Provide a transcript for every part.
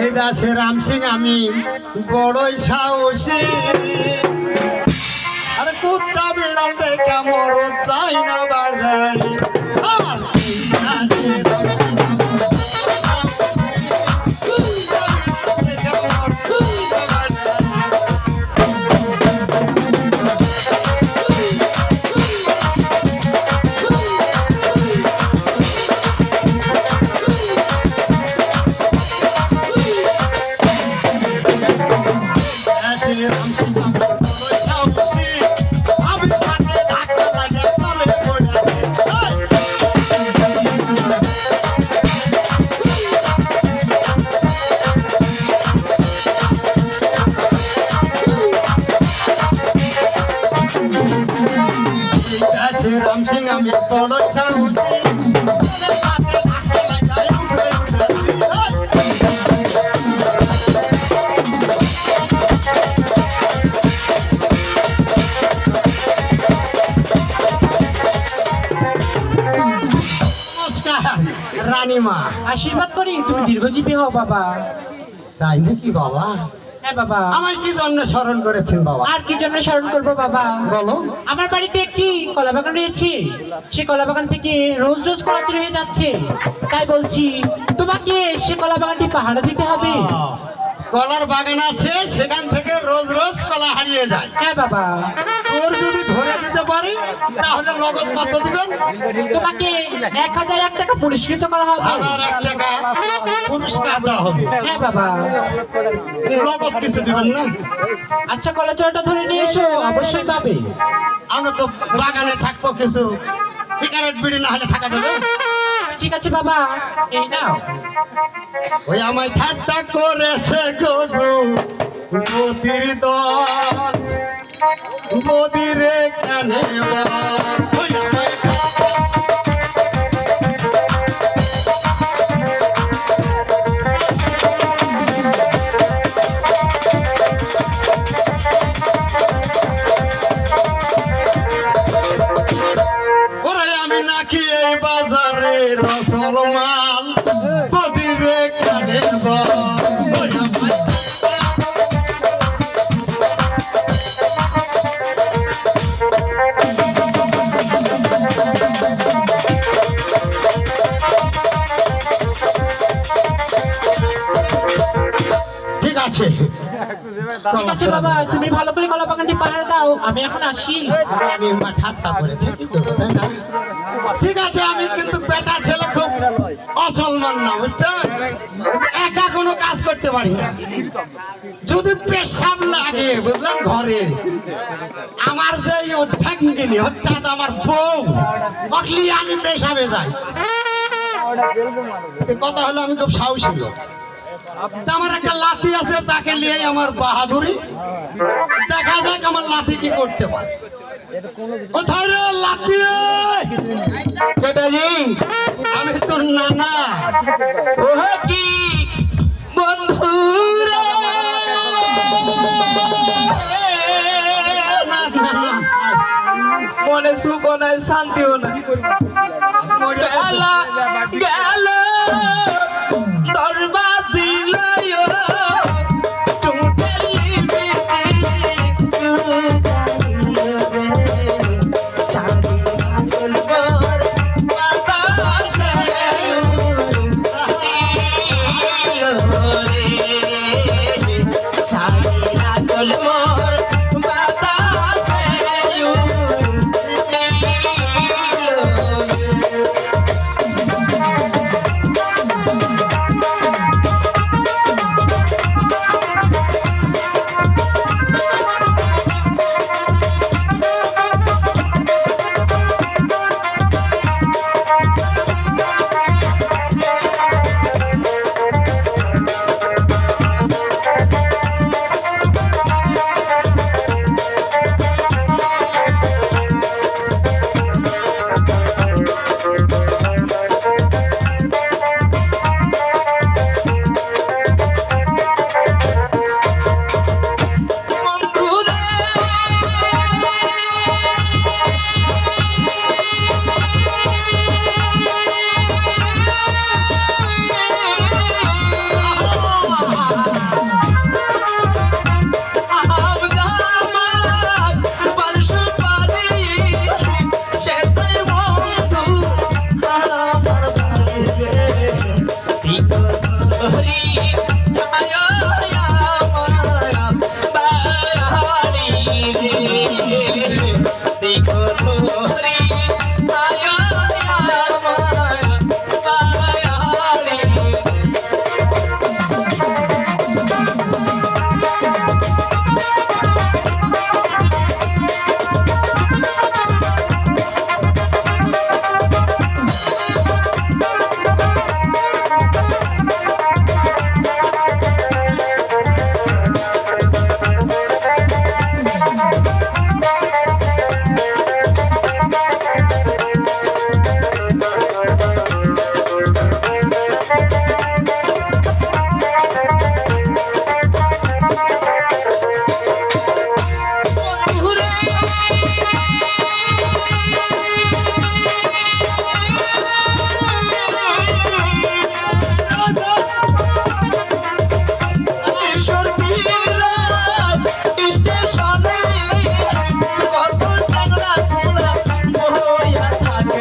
এই দাসে রাম সিং আমি বড়ই সাহসী। আর কুত্তা বিড়াল দেখা মর বড়। নমস্কার রানীমা আশীর্বাদ করি তুমি দীর্ঘজীবী হও বাবা তাই নাকি বাবা হ্যাঁ বাবা। আমায় কি জন্য স্মরণ করেছেন বাবা? আর কি জন্য স্মরণ করব বাবা? বলো। আমার বাড়িতে একটি কলা বাগান রয়েছে। সেই কলা বাগান থেকে রোজ রোজ কলা চুরি হয়ে যাচ্ছে। তাই বলছি তোমাকে সে কলা বাগানটি পাহারা দিতে হবে। কলার বাগান আছে সেখান থেকে রোজ রোজ কলা হারিয়ে যায়। হ্যাঁ বাবা। তোর যদি ধরে দিতে পারি তাহলে নগদ কত দিবেন। তোমাকে এক হাজার এক টাকা পুরস্কৃত করা হবে। হাজার এক টাকা পুরস্কার দেওয়া হবে। হ্যাঁ বাবা। নগদ কিছু দিবেন না। আচ্ছা কলা চড়াটা ধরে নিয়ে এসো অবশ্যই পাবে। আমরা তো বাগানে থাকব কিছু। সিগারেট বিড়ি না হলে থাকা যাবে। ঠিক আছে বাবা। এই নাও। ওই আমায় ঠাট্টা করেছে গজু মোদির দল মোদিরে আমি নাকি এই বাজারে রসল মাল বদিরে কানে বল। আছে। ঠিক আছে বাবা, তুমি ভালো করে কলা পাহারা দাও, আমি এখন আসি। ঠাট্টা করেছে, কি করব, তাই না? ঠিক আছে, আমি কিন্তু বেটা ছেলে খুব অসলমান না বুঝছেন একা কোনো কাজ করতে পারি না। যদি পেশাব লাগে বুঝলেন ঘরে। আমার যে অধ্যাঙ্গিনী অর্থাৎ আমার বউ, অকলি আমি পেশাবে যাই। কথা হলো, আমি খুব সাহসী লোক। আমার একটা লাঠি আছে, তাকে নিয়ে আমার বাহাদুরি। দেখা যাক আমার লাঠি কি করতে পারে। লাঠি? বেটাজি আমি তোর নানা। মনে সুখ নাই শান্তিও নাই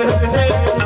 रे